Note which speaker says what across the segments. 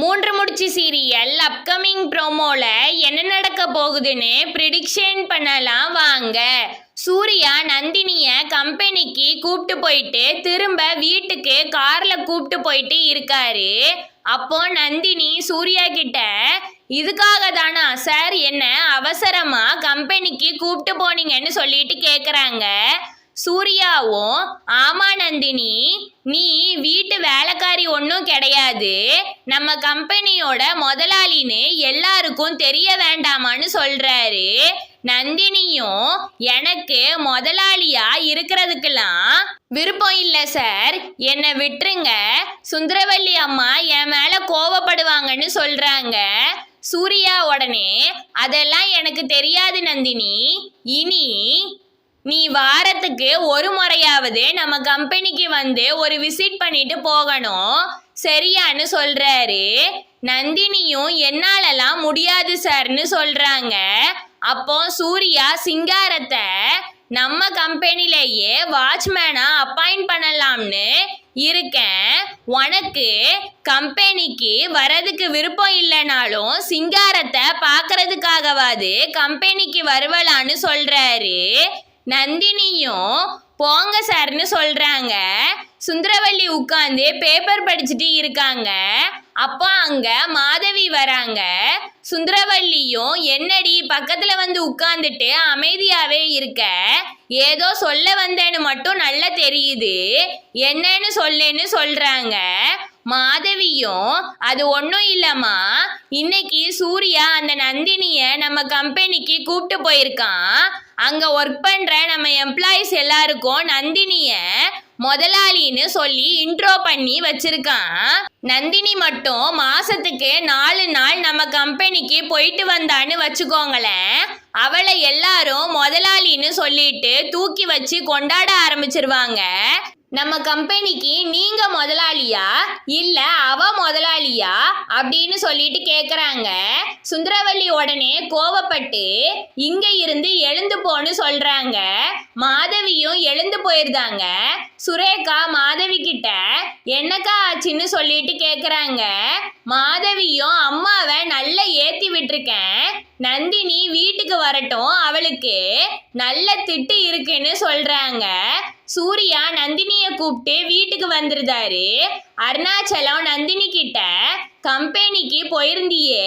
Speaker 1: மூன்று முடிச்சு serial upcoming ப்ரோமோல என்ன நடக்க போகுதுன்னு ப்ரிடிக்ஷன் பண்ணலாம் வாங்க. சூர்யா நந்தினிய கம்பெனிக்கு கூப்பிட்டு போயிட்டு திரும்ப வீட்டுக்கு கார்ல கூப்பிட்டு போயிட்டு இருக்காரு. அப்போ நந்தினி சூர்யா கிட்ட இதுக்காக தானா சார் என்ன அவசரமா கம்பெனிக்கு கூப்பிட்டு போனீங்கன்னு சொல்லிட்டு கேக்குறாங்க. சூர்யாவும் ஆமா நந்தினி நீ வீட்டு வேலைக்காரி ஒன்றும் கிடையாது. நம்ம கம்பெனியோட முதலாளின்னு எல்லாருக்கும் தெரிய வேண்டாமான்னு சொல்றாரு. நந்தினியும் எனக்கு முதலாளியா இருக்கிறதுக்கெல்லாம் விருப்பம் இல்லை சார். என்னை விட்டுருங்க. சுந்தரவல்லி அம்மா என் மேல கோவப்படுவாங்கன்னு சொல்றாங்க. சூர்யா உடனே அதெல்லாம் எனக்கு தெரியாது நந்தினி. இனி நீ வாரத்துக்கு ஒரு முறையாவது நம்ம கம்பெனிக்கு வந்து ஒரு விசிட் பண்ணிட்டு போகணும். சரியான்னு சொல்றாரு. நந்தினியும் என்னாலலாம் முடியாது சார்னு சொல்றாங்க. அப்போ சூர்யா சிங்காரத்தை நம்ம கம்பெனிலேயே வாட்ச்மேனா அப்பாயிண்ட் பண்ணலாம்னு இருக்கேன். உனக்கு கம்பெனிக்கு வரதுக்கு விருப்பம் இல்லைனாலும் சிங்காரத்தை பார்க்கறதுக்காகவாது கம்பெனிக்கு வருவலான்னு சொல்றாரு. நந்தினியும் போங்க சார்னு சொல்றாங்க. சுந்தரவல்லி உட்காந்து பேப்பர் படிச்சுட்டு இருக்காங்க. அப்போ அங்க மாதவி வராங்க. சுந்தரவல்லியும் என்னடி பக்கத்துல வந்து உட்காந்துட்டு அமைதியாவே இருக்க? ஏதோ சொல்ல வந்தேன்னு மட்டும் நல்லா தெரியுது. என்னன்னு சொல்லேன்னு சொல்றாங்க. மாதவியும் அது ஒன்றும் இல்லம்மா. இன்னைக்கு சூர்யா அந்த நந்தினிய நம்ம கம்பெனிக்கு கூப்பிட்டு போயிருக்கான். அங்க ஒர்க் பண்ற நம்ம எம்ப்ளாயிஸ் எல்லாருக்கும் நந்தினிய முதலாளின்னு சொல்லி இன்ட்ரோ பண்ணி வச்சிருக்கான். நந்தினி மட்டும் மாசத்துக்கு நாலு நாள் நம்ம கம்பெனிக்கு போயிட்டு வந்தான்னு வச்சுக்கோங்களேன். அவளை எல்லாரும் முதலாளின்னு சொல்லிட்டு தூக்கி வச்சு கொண்டாட ஆரம்பிச்சிருவாங்க. நம்ம கம்பெனிக்கு நீங்க முதலாளியா? இல்ல அவ முதலாளியா? அப்படின்னு சொல்லிட்டு கேக்குறாங்க. சுந்தரவல்லி உடனே கோவப்பட்டு இங்க இருந்து எழுந்து போன்னு சொல்றாங்க. மாதவியும் எழுந்து போயிருந்தாங்க. சுரேகா மாதவி கிட்ட என்னக்கா ஆச்சுன்னு சொல்லிட்டு கேக்குறாங்க. மாதவியும் அம்மாவை நல்லா ஏத்தி விட்டுருக்கேன். நந்தினி வீட்டுக்கு வரட்டும். அவளுக்கு நல்ல திட்டு இருக்குன்னு சொல்றாங்க. சூர்யா நந்தினிய கூப்பிட்டு வீட்டுக்கு வந்திருந்தாரு. அருணாச்சலம் நந்தினி கிட்ட கம்பெனிக்கு போயிருந்தியே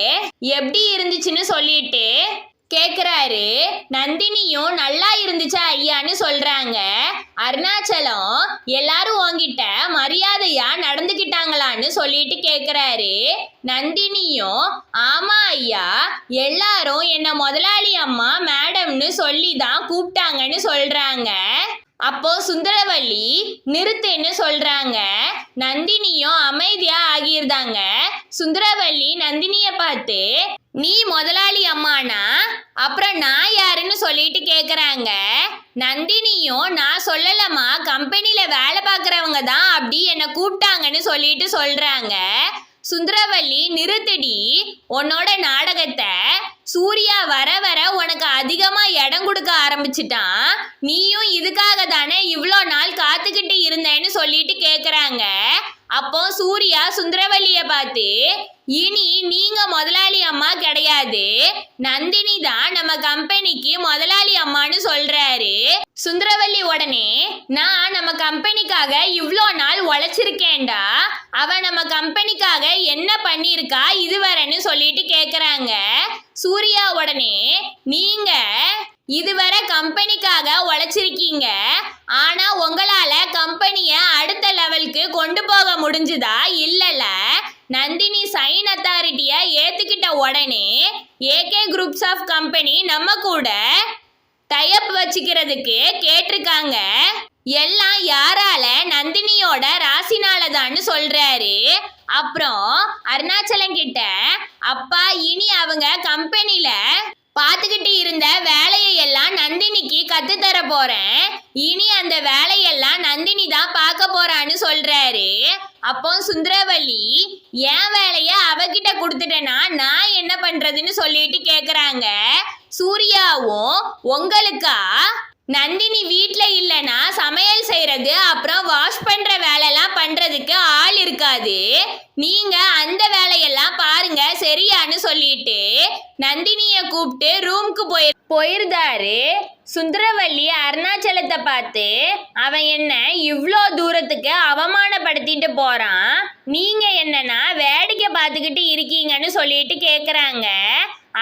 Speaker 1: எப்படி இருந்துச்சுன்னு சொல்லிட்டு கேக்குறாரு. நந்தினியும் நல்லா இருந்துச்சா ஐயான்னு சொல்றாங்க. அருணாச்சலம் எல்லாரும் உங்ககிட்ட மரியாதையா நடந்துக்கிட்டாங்களான்னு சொல்லிட்டு கேக்குறாரு. நந்தினியும் ஆமா ஐயா எல்லாரும் என்ன முதலாளி அம்மா மேடம்னு சொல்லி தான் கூப்பிட்டாங்கன்னு சொல்றாங்க. அப்போ சுந்தரவல்லி நிறுத்துன்னு சொல்றாங்க. நந்தினியும் அமைதியா ஆகியிருந்தாங்க. சுந்தரவல்லி நந்தினிய பார்த்து நீ முதலாளி அம்மானா? அப்புறம் நான் யாருன்னு சொல்லிட்டு கேக்குறாங்க. நந்தினியும் நான் சொல்லலம்மா. கம்பெனில வேலை பார்க்குறவங்க தான் அப்படி என்னை கூப்பிட்டாங்கன்னு சொல்லிட்டு சொல்றாங்க. சுந்தரவல்லி நிறுத்தடி. உன்னோட நாடகத்தை சூர்யா வர வர உனக்கு அதிகமா இடம் கொடுக்க ஆரம்பிச்சிட்டான். நீயும் இதுக்காக தானே இவ்வளோ நாள் காத்துக்கிட்டு இருந்தேன்னு சொல்லிட்டு கேட்குறாங்க அப்போ சூர்யா சுந்தரவல்லிய பார்த்து இனி நீங்க முதலாளி அம்மா கிடையாது. நந்தினி தான் நம்ம கம்பெனிக்கு முதலாளி அம்மான்னு சொல்றாரு. சுந்தரவல்லி உடனே நான் நம்ம கம்பெனிக்காக இவ்வளோ நாள் உழைச்சிருக்கேன்டா. அவ நம்ம கம்பெனிக்காக என்ன பண்ணியிருக்கா இதுவரைன்னு சொல்லிட்டு கேக்குறாங்க. சூர்யா உடனே நீங்க இதுவரை கம்பெனிக்காக உழைச்சிருக்கீங்க. ஆனா உங்களால கம்பெனிய அடுத்த லெவலுக்கு கொண்டு போக முடிஞ்சுதா? இல்லல. நந்தினி சைன் அத்தாரிட்டிய ஏத்துக்கிட்ட உடனே ஏகே குரூப்ஸ் ஆஃப் கம்பெனி நம்ம கூட டைப் வச்சுக்கிறதுக்கு கேட்டிருக்காங்க. எல்லாம் யாரால? நந்தினியோட ராசினாலதான்னு சொல்றாரு. அப்புறம் அருணாச்சலம் கிட்ட அப்பா இனி அவங்க கம்பெனில பார்த்துக்கிட்டு இருந்த வேலையை எல்லாம் நந்தினிக்கு கத்துத்தர போறேன். இனி அந்த வேலையெல்லாம் நந்தினி தான் பார்க்க போறான்னு சொல்றாரு. அப்போ சுந்தரவல்லி என் வேலைய அவகிட்ட கொடுத்துட்டேன்னா நான் என்ன பண்றதுன்னு சொல்லிட்டு கேக்குறாங்க. சூர்யாவும் உங்களுக்கா? நந்தினி வீட்டில் இல்லைன்னா சமையல் செய்கிறது அப்புறம் வாஷ் பண்ணுற வேலைலாம் பண்ணுறதுக்கு ஆள் இருக்காது. நீங்கள் அந்த வேலையெல்லாம் பாருங்க சரியான்னு சொல்லிட்டு நந்தினியை கூப்பிட்டு ரூம்க்கு போய் போயிருந்தாரு. சுந்தரவள்ளி அருணாச்சலத்தை பார்த்து அவன் என்ன இவ்வளோ தூரத்துக்கு அவமானப்படுத்திட்டு போகிறான் நீங்கள் என்னன்னா வேடிக்கை பார்த்துக்கிட்டு இருக்கீங்கன்னு சொல்லிட்டு கேட்குறாங்க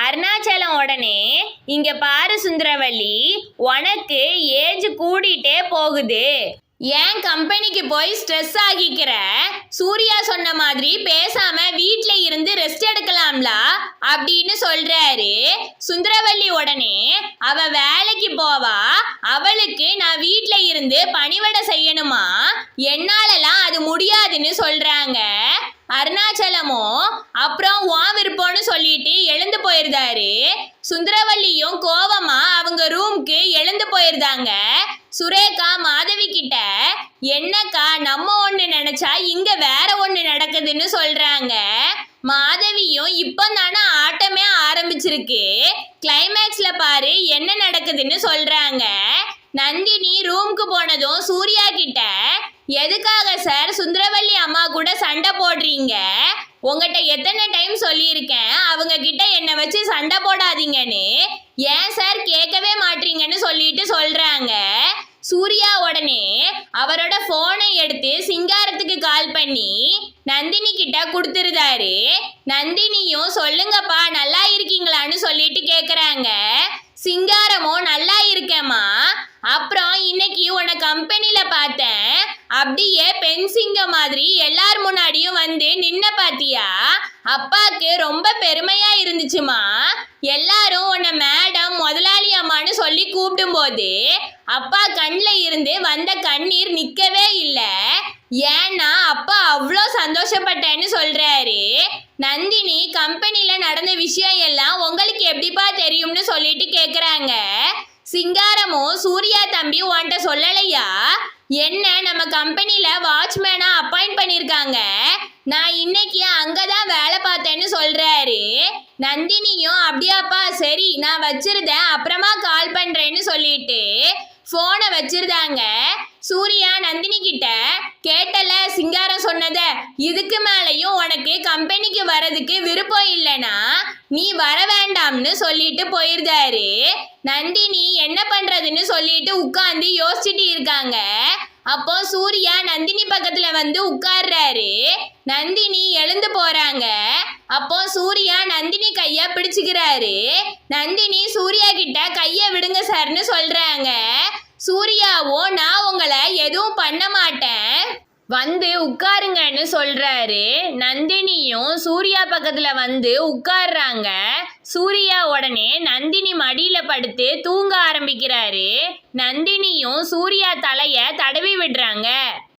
Speaker 1: அருணாச்சலம் உடனே இங்க பாரு சுந்தரவள்ளி உனக்கு ஏஜ் கூடிட்டே போகுது. ஏன் கம்பெனிக்கு போய் ஸ்ட்ரெஸ் ஆகிக்கிற. சூர்யா சொன்ன மாதிரி பேசாம வீட்ல இருந்து ரெஸ்ட் எடுக்கலாம்ல அப்படின்னு சொல்றாரு. சுந்தரவள்ளி உடனே அவ வேலைக்கு போவா. அவளுக்கு நான் வீட்ல இருந்து பணிவடை செய்யணுமா? என்னாலலாம் அது முடியாதுன்னு சொல்றாங்க. அருணாச்சலமும் அப்புறம் வா விருப்பம்னு சொல்லிட்டு எழுந்து போயிருந்தாரு. சுந்தரவல்லியும் கோவமா அவங்க ரூம்க்கு எழுந்து போயிருந்தாங்க. சுரேகா மாதவி கிட்ட என்னக்கா நம்ம ஒண்ணு நினைச்சா இங்க வேற ஒண்ணு நடக்குதுன்னு சொல்றாங்க. மாதவியும் இப்போ தானே ஆட்டமே ஆரம்பிச்சிருக்கு. கிளைமேக்ஸ்ல பாரு என்ன நடக்குதுன்னு சொல்றாங்க. நந்தினி ரூம்க்கு போனதும் சூர்யா கிட்ட எதுக்காக சார்? சுந்தரவல்லி அம்மா கூட சண்டை போடுறீங்க. உங்ககிட்ட எத்தனை டைம் சொல்லியிருக்கேன்? அவங்க கிட்ட என்னை வச்சு சண்டை போடாதீங்கன்னு ஏன் சார் கேட்கவே மாட்டீங்கன்னு சொல்லிட்டு சொல்றாங்க. சூர்யா உடனே அவரோட போனை எடுத்து சிங்காரத்துக்கு கால் பண்ணி நந்தினி கிட்ட கொடுத்துருந்தாரு நந்தினியும் சொல்லுங்கப்பா நல்லா இருக்கீங்களான்னு சொல்லிட்டு கேக்குறாங்க. சிங்காரமும் நல்லா இருக்கேம்மா. அப்புறம் இன்னைக்கு உன்னை கம்பெனில பார்த்தேன். அப்படியே பெண் சிங்கம் மாதிரி எல்லார் முன்னாடியும் வந்து நின்ன பாத்தியா? அப்பாக்கு ரொம்ப பெருமையா இருந்துச்சுமா. எல்லாரும் உன்னை மேடம் முதலாளி அம்மான்னு சொல்லி கூப்பிடும்போது அப்பா கண்ணில் இருந்து வந்த கண்ணீர் நிற்கவே இல்லை. ஏன்னா அப்பா அவ்வளோ சந்தோஷப்பட்டேன்னு சொல்றாரு. நந்தினி கம்பெனியில் நடந்த விஷயம் எல்லாம் உங்களுக்கு எப்படிப்பா தெரியும்னு சொல்லிட்டு கேட்குறாங்க சிங்காரமும் சூர்யா தம்பி உன்கிட்ட சொல்லலையா? என்ன நம்ம கம்பெனியில வாட்ச்மேனா அப்பாயிண்ட் பண்ணிருக்காங்க? நான் இன்னைக்கு அங்கதான் வேலை பார்த்தேன்னு சொல்றாரு. நந்தினியும் அப்படியாப்பா சரி நான் வச்சிருந்தேன் அப்புறமா கால் பண்றேன்னு சொல்லிட்டு போனை வச்சிருந்தாங்க. சூர்யா நந்தினி கிட்ட கேட்டல சிங்காரம் சொன்னத. இதுக்கு மேலையும் உனக்கு கம்பெனிக்கு வரதுக்கு விருப்பம் இல்லைனா நீ வர வேண்டாம்னு சொல்லிட்டு போயிருந்தாரு. நந்தினி என்ன பண்றதுன்னு சொல்லிட்டு உட்காந்து யோசிச்சுட்டு இருக்காங்க. அப்போ சூர்யா நந்தினி பக்கத்துல வந்து உட்கார்றாரு. நந்தினி எழுந்து போறாங்க. அப்போ சூர்யா நந்தினி கைய பிடிச்சுக்கிறாரு. நந்தினி சூர்யா கிட்ட கைய விடுங்க சார்னு சொல்றாங்க. சூர்யாவோ நான் உங்களை எதுவும் பண்ண மாட்டேன். வந்து உட்காருங்கன்னு சொல்றாரு. நந்தினியும் சூர்யா பக்கத்துல வந்து உட்கார்றாங்க. சூர்யா உடனே நந்தினி மடியில படுத்து தூங்க ஆரம்பிக்கிறாரு. நந்தினியும் சூர்யா தலைய தடவி விடுறாங்க.